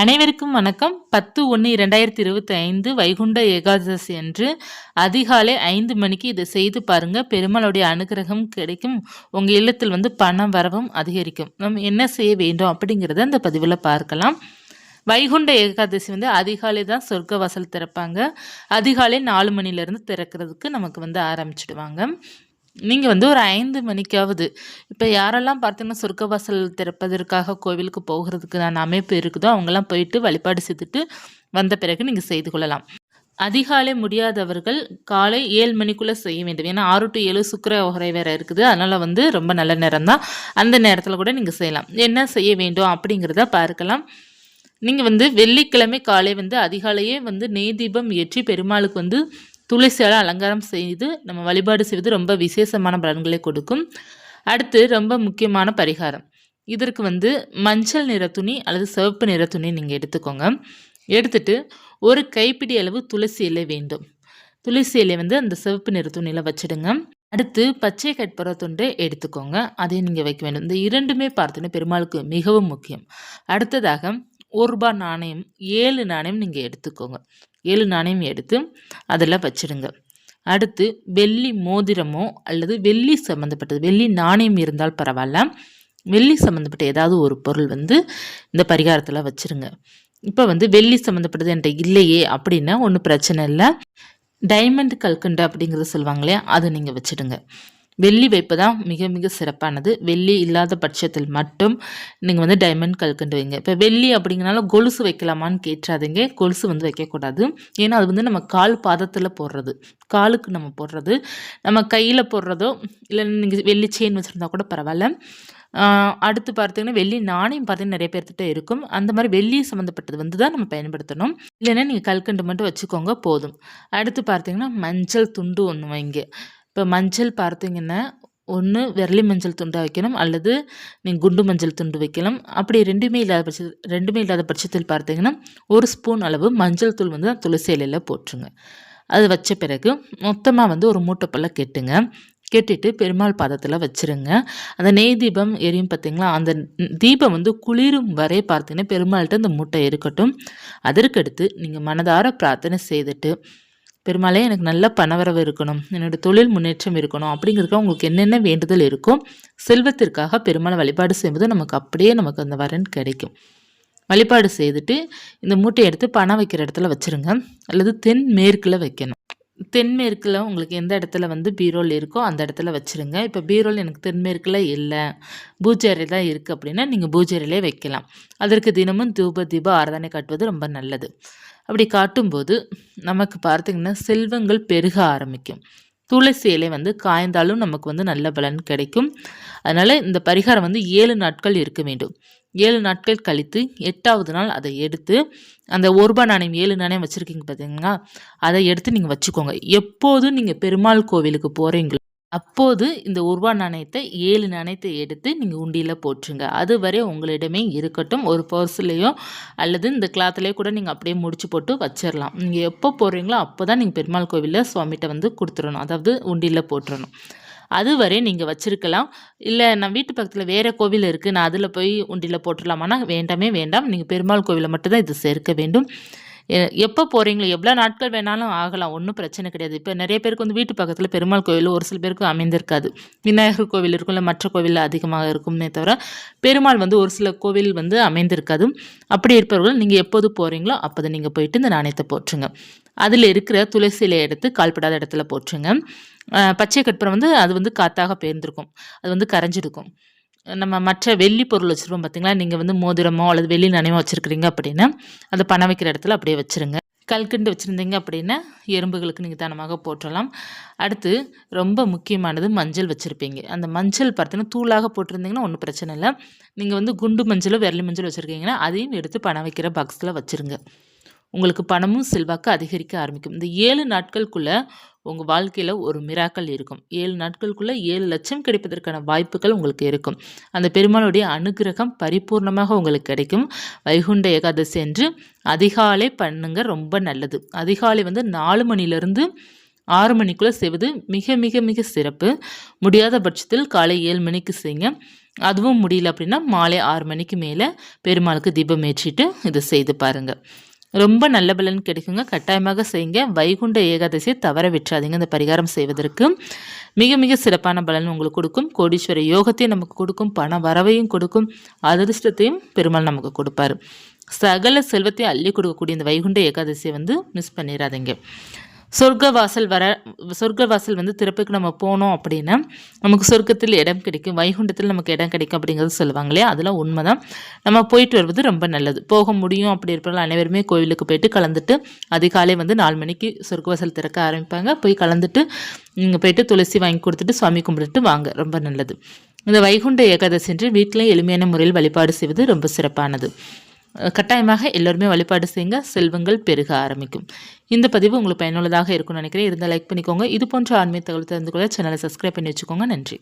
அனைவருக்கும் வணக்கம். பத்து ஒன்று இரண்டாயிரத்தி இருபத்தி ஐந்து வைகுண்ட ஏகாதசி அன்று அதிகாலை ஐந்து மணிக்கு இதை செய்து பாருங்கள் பெருமாளுடைய அனுகிரகம் கிடைக்கும். உங்கள் இல்லத்தில் வந்து பணம் வரவும் அதிகரிக்கும். நம்ம என்ன செய்ய வேண்டும் அப்படிங்கிறத அந்த பதிவில் பார்க்கலாம். வைகுண்ட ஏகாதசி வந்து அதிகாலை தான் சொர்க்க வாசல் திறப்பாங்க. அதிகாலை நாலு மணிலேருந்து திறக்கிறதுக்கு நமக்கு வந்து ஆரம்பிச்சிடுவாங்க. நீங்கள் வந்து ஒரு ஐந்து மணிக்காவது இப்போ யாரெல்லாம் பார்த்தீங்கன்னா சொர்க்கவாசல் திறப்பதற்காக கோவிலுக்கு போகிறதுக்கான அமைப்பு இருக்குதோ அவங்கெல்லாம் போயிட்டு வழிபாடு செய்துட்டு வந்த பிறகு நீங்கள் செய்து கொள்ளலாம். அதிகாலை முடியாதவர்கள் காலை ஏழு மணிக்குள்ளே செய்ய வேண்டும். ஏன்னா ஆறு டு ஏழு சுக்கர உகரை வேறு இருக்குது. அதனால் வந்து ரொம்ப நல்ல நேரம் தான் அந்த நேரத்தில் கூட நீங்கள் செய்யலாம். என்ன செய்ய வேண்டும் அப்படிங்கிறத பார்க்கலாம். நீங்கள் வந்து வெள்ளிக்கிழமை காலை வந்து அதிகாலையே வந்து நெய் தீபம் ஏற்றி பெருமாளுக்கு வந்து துளசியால் அலங்காரம் செய்து நம்ம வழிபாடு செய்வது ரொம்ப விசேஷமான பலன்களை கொடுக்கும். அடுத்து ரொம்ப முக்கியமான பரிகாரம். இதற்கு வந்து மஞ்சள் நிற துணி அல்லது சிவப்பு நிற துணி நீங்கள் எடுத்துக்கோங்க. எடுத்துட்டு ஒரு கைப்பிடி அளவு துளசி இலை வேண்டும். துளசி இலை வந்து அந்த சிவப்பு நிற துணியில் வச்சிடுங்க. அடுத்து பச்சை கற்பூர துண்டை எடுத்துக்கோங்க. அதையும் நீங்கள் வைக்க வேண்டும். இந்த இரண்டுமே பார்த்தோன்னா பெருமாளுக்கு மிகவும் முக்கியம். அடுத்ததாக ஒரு ரூபாய் நாணயம் ஏழு நாணயம் நீங்கள் எடுத்துக்கோங்க. ஏழு நாணயம் எடுத்து அதில் வச்சிடுங்க. அடுத்து வெள்ளி மோதிரமோ அல்லது வெள்ளி சம்மந்தப்பட்டது வெள்ளி நாணயம் இருந்தால் பரவாயில்ல. வெள்ளி சம்மந்தப்பட்ட ஏதாவது ஒரு பொருள் வந்து இந்த பரிகாரத்தில் வச்சுருங்க. இப்போ வந்து வெள்ளி சம்மந்தப்பட்டது என்கிட்ட இல்லையே அப்படின்னா ஒன்றும் பிரச்சனை இல்லை. டைமண்ட் கல்கண்டு அப்படிங்கிறத சொல்லுவாங்களே அதை நீங்கள் வச்சுடுங்க. வெள்ளி வைப்பு தான் மிக மிக சிறப்பானது. வெள்ளி இல்லாத பட்சத்தில் மட்டும் நீங்கள் வந்து டைமண்ட் கல்கண்டு வைங்க. இப்போ வெள்ளி அப்படிங்கிறனால கொலுசு வைக்கலாமான்னு கேட்டுறாதீங்க கொலுசு வந்து வைக்கக்கூடாது. ஏன்னா அது வந்து நம்ம கால் பாதத்தில் போடுறது. காலுக்கு நம்ம போடுறது. நம்ம கையில் போடுறதோ இல்லை நீங்கள் வெள்ளி செயின் வச்சுருந்தா கூட பரவாயில்ல. அடுத்து பார்த்தீங்கன்னா வெள்ளி நாணயம் பார்த்தீங்கன்னா நிறைய பேர்த்திட்ட இருக்கும். அந்த மாதிரி வெள்ளி சம்மந்தப்பட்டது வந்து தான் நம்ம பயன்படுத்தணும். இல்லைன்னா நீங்கள் கல்கண்டு மட்டும் வச்சுக்கோங்க போதும். அடுத்து பார்த்தீங்கன்னா மஞ்சள் துண்டு ஒன்று வைங்க. இப்போ மஞ்சள் பார்த்தீங்கன்னா ஒன்று விரலி மஞ்சள் துண்டாக வைக்கணும் அல்லது நீங்கள் குண்டு மஞ்சள் துண்டு வைக்கலாம். அப்படி ரெண்டுமே இல்லாத பட்ச ரெண்டுமே இல்லாத பட்சத்தில் பார்த்தீங்கன்னா ஒரு ஸ்பூன் அளவு மஞ்சள் தூள் வந்து துளசி இலையில் போட்டுருங்க. அது வச்ச பிறகு மொத்தமாக வந்து ஒரு மூட்டைப்பெல்லாம் கெட்டுங்க. கெட்டிட்டு பெருமாள் பாதத்தில் வச்சுருங்க. அந்த நெய் தீபம் எரியும் பார்த்தீங்களா அந்த தீபம் வந்து குளிரும் வரை பார்த்தீங்கன்னா பெருமாள்கிட்ட அந்த மூட்டை இருக்கட்டும். அதற்கடுத்து நீங்கள் மனதார பிரார்த்தனை செய்துட்டு பெருமாளே எனக்கு நல்ல பணவரவு இருக்கணும். என்னோடய தொழில் முன்னேற்றம் இருக்கணும். அப்படிங்கிறதுக்கு உங்களுக்கு என்னென்ன வேண்டுதல் இருக்கோ செல்வத்திற்காக பெருமாளை வழிபாடு செய்யும்போது நமக்கு அப்படியே நமக்கு அந்த வரன் கிடைக்கும். வழிபாடு செய்துட்டு இந்த மூட்டையை எடுத்து பணம் வைக்கிற இடத்துல வச்சுருங்க. அல்லது தென் மேற்கில் வைக்கணும். தென்மேற்கில் உங்களுக்கு எந்த இடத்துல வந்து பீரோல் இருக்கோ அந்த இடத்துல வச்சுருங்க. இப்போ பீரோல் எனக்கு தென்மேற்கில் இல்லை. பூஜை தான் இருக்குது அப்படின்னா நீங்கள் பூஜை வைக்கலாம். அதற்கு தினமும் தூப தீப ஆராதனை காட்டுவது ரொம்ப நல்லது. அப்படி காட்டும்போது நமக்கு பார்த்திங்கன்னா செல்வங்கள் பெருக ஆரம்பிக்கும். துளசி இலை வந்து காய்ந்தாலும் நமக்கு வந்து நல்ல பலன் கிடைக்கும். அதனால் இந்த பரிகாரம் வந்து ஏழு நாட்கள் இருக்க வேண்டும். ஏழு நாட்கள் கழித்து எட்டாவது நாள் அதை எடுத்து அந்த ஒரு ரூபாய் நாணயம் ஏழு நாணயம் வச்சுருக்கீங்க பார்த்தீங்கன்னா அதை எடுத்து நீங்கள் வச்சுக்கோங்க. எப்போதும் நீங்கள் பெருமாள் கோவிலுக்கு போகிறீங்களோ அப்போது இந்த உருவா நாணயத்தை ஏழு நாணயத்தை எடுத்து நீங்கள் உண்டியில் போட்டுருங்க. அது வரை உங்களிடமே இருக்கட்டும். ஒரு பர்ஸ்லேயோ அல்லது இந்த கிளாத்துலேயோ கூட நீங்கள் அப்படியே முடிச்சு போட்டு வச்சிடலாம் நீங்கள் எப்போ போடுறீங்களோ அப்போ தான் நீங்கள் பெருமாள் கோவிலில் சுவாமிகிட்ட வந்து கொடுத்துடணும். அதாவது உண்டியில் போட்டுடணும் அதுவரை நீங்கள் வச்சுருக்கலாம். இல்லை நான் வீட்டு பக்கத்தில் வேறு கோவில் இருக்குது நான் அதில் போய் உண்டியில் போட்டுடலாமான்னா வேண்டாமே வேண்டாம். நீங்கள் பெருமாள் கோவிலை மட்டும்தான் இது சேர்க்க வேண்டும். எப்போ போகிறீங்களோ எவ்வளோ நாட்கள் வேணாலும் ஆகலாம் ஒன்றும் பிரச்சனை கிடையாது. இப்போ நிறைய பேருக்கு வந்து வீட்டு பக்கத்தில் பெருமாள் கோவில் ஒரு சில பேருக்கு அமைந்திருக்காது. விநாயகர் கோவில் இருக்கும் இல்லை மற்ற கோவில் அதிகமாக இருக்கும்னே தவிர பெருமாள் வந்து ஒரு சில கோவில் வந்து அமைந்திருக்காது. அப்படி இருப்பவர்கள் நீங்கள் எப்போது போகிறீங்களோ அப்போது நீங்கள் போயிட்டு இந்த நாணயத்தை போட்டுருங்க அதில் இருக்கிற துளசியில எடுத்து கால்படாத இடத்துல போட்டுருங்க பச்சை கற்பூரம் வந்து அது வந்து காத்தாக பேர்ந்திருக்கும் அது வந்து கரைஞ்சிருக்கும். நம்ம மற்ற வெள்ளி பொருள் வச்சுருப்போம் பார்த்தீங்களா நீங்கள் வந்து மோதிரமோ அல்லது வெள்ளி நாணயமோ வச்சுருக்கிறீங்க அப்படின்னா அதை பணம் வைக்கிற இடத்துல அப்படியே வச்சுருங்க. கல்கண்டு வச்சுருந்தீங்க அப்படின்னா எறும்புகளுக்கு நீங்கள் தானமாக போற்றலாம். அடுத்து ரொம்ப முக்கியமானது மஞ்சள் வச்சுருப்பீங்க. அந்த மஞ்சள் பார்த்தீங்கன்னா தூளாக போட்டிருந்தீங்கன்னா ஒன்றும் பிரச்சனை இல்லை. நீங்கள் வந்து குண்டு மஞ்சளோ விரலி மஞ்சள் வச்சுருக்கீங்கன்னா அதையும் எடுத்து பணம் வைக்கிற பாக்ஸில் வச்சுருங்க. உங்களுக்கு பணமும் செல்வாக்கு அதிகரிக்க ஆரம்பிக்கும். இந்த ஏழு நாட்களுக்குள்ளே உங்கள் வாழ்க்கையில் ஒரு மிராக்கள் இருக்கும். ஏழு நாட்களுக்குள்ளே ஏழு லட்சம் கிடைப்பதற்கான வாய்ப்புகள் உங்களுக்கு இருக்கும். அந்த பெருமாளுடைய அனுகிரகம் பரிபூர்ணமாக உங்களுக்கு கிடைக்கும். வைகுண்ட ஏகாதசி என்று அதிகாலை பண்ணுங்க ரொம்ப நல்லது. அதிகாலை வந்து நாலு மணிலேருந்து ஆறு மணிக்குள்ளே செய்வது மிக மிக மிக சிறப்பு. முடியாத பட்சத்தில் காலை ஏழு மணிக்கு செய்யுங்க. அதுவும் முடியல அப்படின்னா மாலை ஆறு மணிக்கு மேலே பெருமாளுக்கு தீபம் ஏற்றிட்டு இதை செய்து பாருங்கள் ரொம்ப நல்ல பலன் கிடைக்குங்க. கட்டாயமாக செய்யுங்க. வைகுண்ட ஏகாதசியை தவற விட்டுறாதீங்க இந்த பரிகாரம் செய்வதற்கு மிக மிக சிறப்பான பலன் உங்களுக்கு கொடுக்கும். கோடீஸ்வர யோகத்தையும் நமக்கு கொடுக்கும். பண வரவையும் கொடுக்கும். அதிர்ஷ்டத்தையும் பெருமாள் நமக்கு கொடுப்பாரு. சகல செல்வத்தையும் அள்ளி கொடுக்கக்கூடிய இந்த வைகுண்ட ஏகாதசியை வந்து மிஸ் பண்ணிடாதீங்க சொர்க்க வாசல் வர சொர்க்க வாசல் வந்து திறப்புக்கு நம்ம போனோம் அப்படின்னா நமக்கு சொர்க்கத்தில் இடம் கிடைக்கும். வைகுண்டத்தில் நமக்கு இடம் கிடைக்கும் அப்படிங்கிறது சொல்லுவாங்க இல்லையா? அதெல்லாம் உண்மைதான். நம்ம போயிட்டு வருவது ரொம்ப நல்லது. போக முடியும் அப்படி இருப்பதால் அனைவருமே கோவிலுக்கு போயிட்டு கலந்துட்டு அதிகாலை வந்து நாலு மணிக்கு சொர்க்க வாசல் திறக்க ஆரம்பிப்பாங்க. போய் கலந்துட்டு நீங்கள் போயிட்டு துளசி வாங்கி கொடுத்துட்டு சுவாமி கும்பிட்டுட்டு வாங்க. ரொம்ப நல்லது. இந்த வைகுண்ட ஏகாதசி என்று வீட்டில் எளிமையான முறையில் வழிபாடு செய்வது ரொம்ப சிறப்பானது. கட்டாயமாக எல்லோருமே வழிபாடு செய்யுங்க. செல்வங்கள் பெருக ஆரம்பிக்கும். இந்த பதிவு உங்களுக்கு பயனுள்ளதாக இருக்கும்னு நினைக்கிறேன். இருந்தால் லைக் பண்ணிக்கோங்க. இது போன்ற ஆன்மீக தகவல் தெரிந்து கொள்ள சேனலை சப்ஸ்கிரைப் பண்ணி வச்சுக்கோங்க. நன்றி.